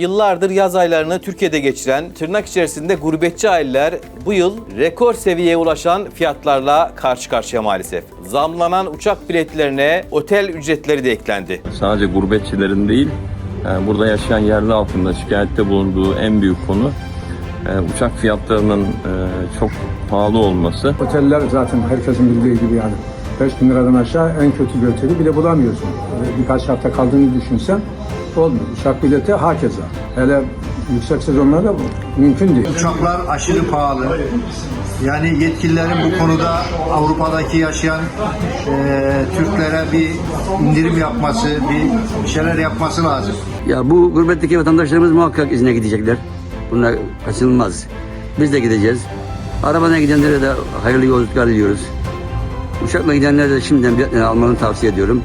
Yıllardır yaz aylarını Türkiye'de geçiren tırnak içerisinde gurbetçi aileler bu yıl rekor seviyeye ulaşan fiyatlarla karşı karşıya maalesef. Zamlanan uçak biletlerine otel ücretleri de eklendi. sadece gurbetçilerin değil, e, burada yaşayan yerli halkın da şikayette bulunduğu en büyük konu e, uçak fiyatlarının e, çok pahalı olması. Oteller zaten herkesin bildiği gibi yani 5 bin liradan aşağı en kötü bir oteli bile bulamıyorsun. Birkaç hafta kaldığını düşünsen olmuyor. Uçak bileti hakeza. Hele yüksek sezonlarda bu mümkün değil. Uçaklar aşırı pahalı. Yani yetkililerin bu konuda Avrupa'daki yaşayan eee, Türklere bir indirim yapması, bir- şeyler yapması lazım. Ya bu gurbetteki vatandaşlarımız muhakkak izine gidecekler. Bunlar kaçınılmaz. Biz de gideceğiz. Arabayla gidenlere de hayırlı yolculuklar diliyoruz. Uçakla gidenlere de şimdiden biletlerini almanı tavsiye ediyorum.